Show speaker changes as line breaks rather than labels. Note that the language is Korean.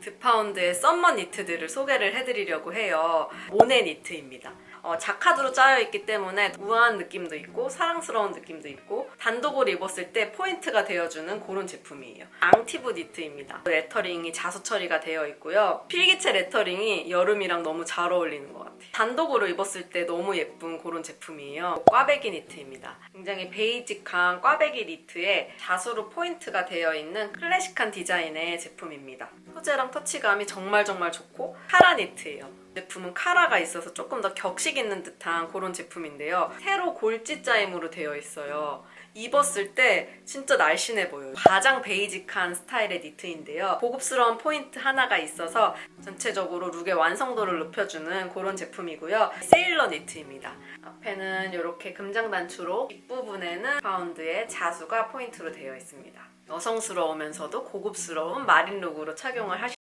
드파운드의 썸머 니트들을 소개를 해드리려고 해요. 모네 니트입니다. 어, 자카드로 짜여 있기 때문에 우아한 느낌도 있고 사랑스러운 느낌도 있고 단독으로 입었을 때 포인트가 되어주는 그런 제품이에요. 앙티브 니트입니다. 레터링이 자수 처리가 되어 있고요. 필기체 레터링이 여름이랑 너무 잘 어울리는 것 같아요. 단독으로 입었을 때 너무 예쁜 그런 제품이에요. 꽈배기 니트입니다. 굉장히 베이직한 꽈배기 니트에 자수로 포인트가 되어 있는 클래식한 디자인의 제품입니다. 소재랑 터치감이 정말 정말 좋고 카라 니트예요. 제품은 카라가 있어서 조금 더 격식 있는 듯한 그런 제품인데요. 세로 골지 짜임으로 되어 있어요. 입었을 때 진짜 날씬해 보여요. 가장 베이직한 스타일의 니트인데요. 고급스러운 포인트 하나가 있어서 전체적으로 룩의 완성도를 높여주는 그런 제품이고요. 세일러 니트입니다. 앞에는 이렇게 금장 단추로 뒷부분에는 파운드의 자수가 포인트로 되어 있습니다. 여성스러우면서도 고급스러운 마린 룩으로 착용을 하시